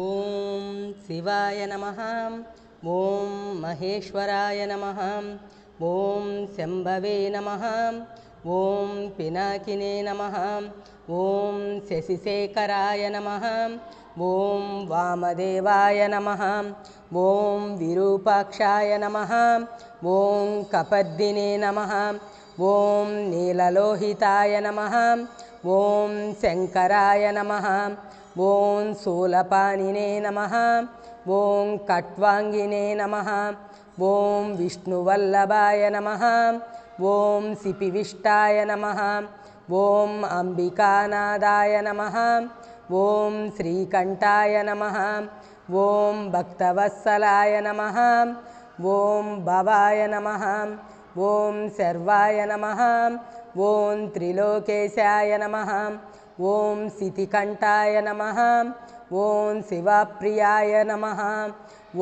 ॐ शिवाय नमः ॐ महेश्वराय नमः ॐ शम्भवे नमः ॐ पिनाकिने नमः ॐ शशिशेखराय नमः ॐ वामदेवाय नमः ॐ विरूपाक्षाय नमः ॐ कपद्दिने नमः ॐ नीललोहिताय नमः ॐ शङ्कराय नमः ॐ शूलपाणिने नमः ॐ कट्वाङ्गिने नमः ॐ विष्णुवल्लभाय नमः ॐ सिपिविष्टाय नमः ॐ अम्बिकानादाय नमः ॐ श्रीकण्ठाय नमः ॐ भक्तवत्सलाय नमः ॐ भवाय नमः ॐ सर्वाय नमः ॐ त्रिलोकेशाय नमः ॐ सितिकण्ठाय नमः ॐ शिवप्रियाय नमः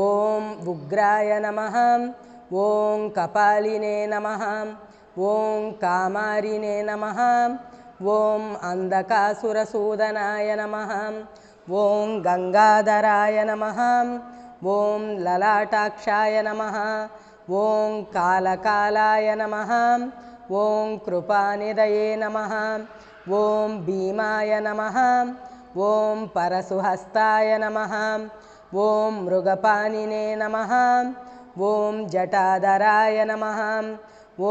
ॐ उग्राय नमः ॐ कपालिने नमः ॐ कामारिने नमः ॐ अन्धकासुरसूदनाय नमः ॐ गङ्गाधराय नमः ॐ ललाटाक्षाय नमः ॐ कालकालाय नमः ॐ कृपानिधये नमः ॐ भीमाय नमः ॐ परशुहस्ताय नमः ॐ मृगपाणिने नमः ॐ जटाधराय नमः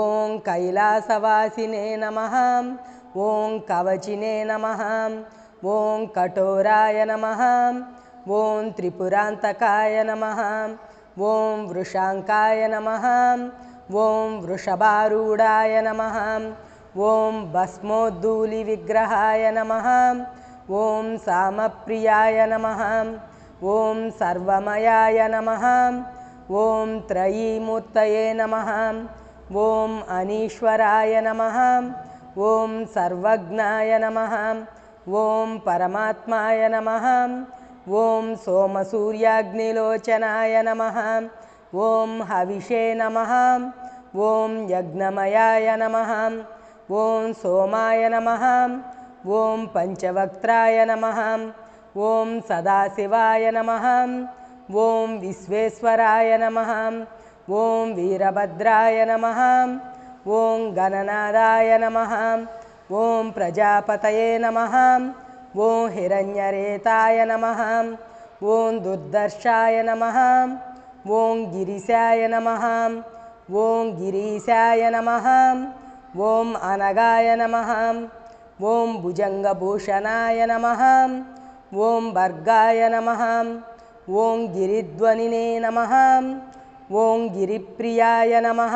ॐ कैलासवासिने नमः ॐ कवचिने नमः ॐ कठोराय नमः ॐ त्रिपुरान्तकाय नमः ॐ वृषाङ्काय नमः ॐ वृषभारूढाय नमः ॐ भस्मोद्धूलिविग्रहाय नमः ॐ सामप्रियाय नमः ॐ सर्वमयाय नमः ॐ त्रयीमूर्तये नमः ॐ अनीश्वराय नमः ॐ सर्वज्ञाय नमः ॐ परमात्माय नमः ॐ सोमसूर्याग्निलोचनाय नमः ॐ हविषे नमः ॐ यज्ञमयाय नमः ॐ सोमाय नमः ॐ पञ्चवक्त्राय नमः ॐ सदाशिवाय नमः ॐ विश्वेश्वराय नमः ॐ वीरभद्राय नमः ॐ गणनादाय नमः ॐ प्रजापतये नमः ॐ हिरण्यरेताय नमः ॐ दुर्दर्शाय नमः ॐ गिरिशाय नमः ॐ गिरीशाय नमः ॐ अनगाय नमः ॐ भुजङ्गभूषणाय नमः ॐ भर्गाय नमः ॐ गिरिध्वनिने नमः ॐ गिरिप्रियाय नमः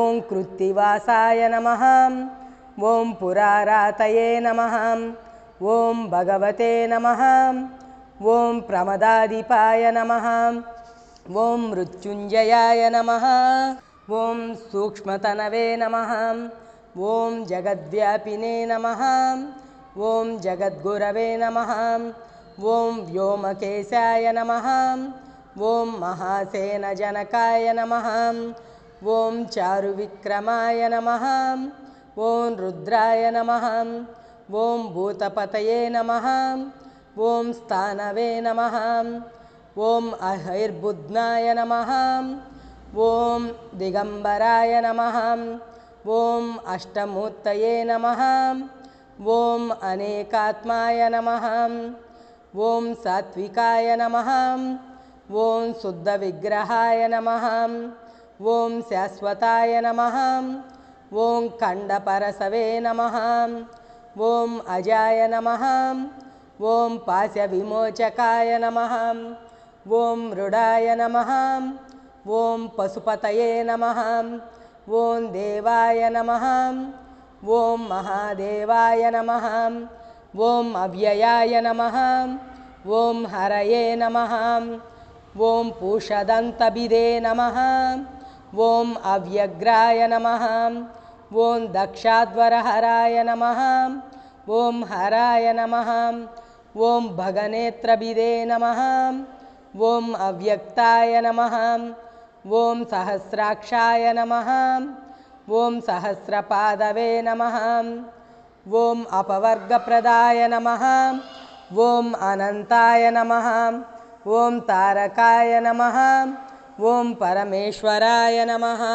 ॐ कृत्तिवासाय नमः ॐ पुरारातये नमः ॐ भगवते नमः ॐ प्रमदाधिपाय नमः ॐ मृत्युञ्जयाय नमः ॐ सूक्ष्मतनवे नमः ॐ जगद्व्यापिने नमः ॐ जगद्गुरवे नमः ॐ व्योमकेशाय नमः ॐ महासेनजनकाय नमः ॐ चारुविक्रमाय नमः ॐ रुद्राय नमः ॐ भूतपतये नमः ॐ स्थानवे नमः ॐ अहैर्बुध्नाय नमः ॐ दिगम्बराय नमः। ॐ अष्टमूर्तये नमः। ॐ अनेकात्माय नमः। ॐ सात्विकाय नमः। ॐ शुद्धविग्रहाय नमः। ॐ शाश्वताय नमः। ॐ खण्डपरसवे नमः। ॐ अजाय नमः। ॐ पास्यविमोचकाय नमः। ॐ मृडाय नमः ॐ पशुपतये नमः ॐ देवाय नमः ॐ महादेवाय नमः ॐ अव्ययाय नमः ॐ हरये नमः ॐ पूषदन्तभिदे नमः ॐ अव्यग्राय नमः ॐ दक्षाध्वरहराय नमः ॐ हराय नमः ॐ भगनेत्रभिदे नमः ॐ अव्यक्ताय नमः ॐ सहस्राक्षाय नमः ॐ सहस्रपादवे नमः ॐ अपवर्गप्रदाय नमः ॐ अनन्ताय नमः ॐ तारकाय नमः ॐ परमेश्वराय नमः